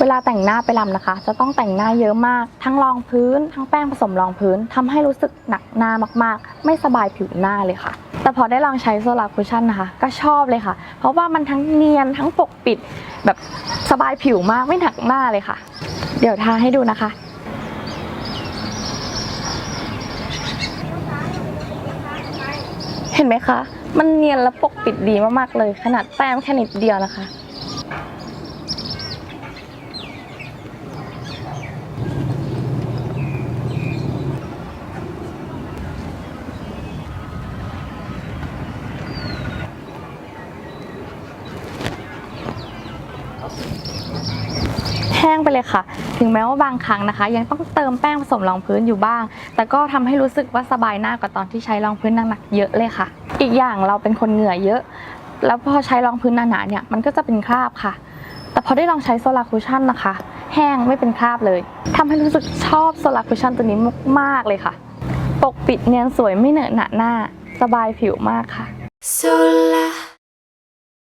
เวลาแต่งหน้าไปรำนะคะ จะต้องแต่งหน้าเยอะมาก ทั้งรองพื้น ทั้งแป้งผสมรองพื้นทำให้รู้สึกหนักหน้ามากๆ ไม่สบายผิวหน้าเลยค่ะ แต่พอได้ลองใช้โซลาคุชชั่นนะคะ ก็ชอบเลยค่ะ เพราะว่ามันทั้งเนียนทั้งปกปิด แบบสบายผิวมากไม่หนักหน้าเลยค่ะ เดี๋ยวทาให้ดูนะคะเห็นไหมคะ มันเนียนและปกปิดดีมากๆเลย ขนาดแต้มแค่นิดเดียวนะคะ แห้งไปเลยค่ะ ถึงแม้ว่าบางครั้งนะคะ ยังต้องเติมแป้งผสมรองพื้นอยู่บ้าง แต่ก็ทำให้รู้สึกว่าสบายหน้ากว่าตอนที่ใช้รองพื้นหนักๆเยอะเลยค่ะ อีกอย่างเราเป็นคนเหงื่อเยอะ แล้วพอใช้รองพื้นหนาๆเนี่ยมันก็จะเป็นคราบค่ะ แต่พอได้ลองใช้โซลาคุชชั่นนะคะ แห้งไม่เป็นคราบเลยทำให้รู้สึกชอบโซลาคุชชั่นตัวนี้มากๆเลยค่ะ ปกปิดเนียนสวยไม่เหนอะหนะหน้า สบายผิวมากค่ะ Sola,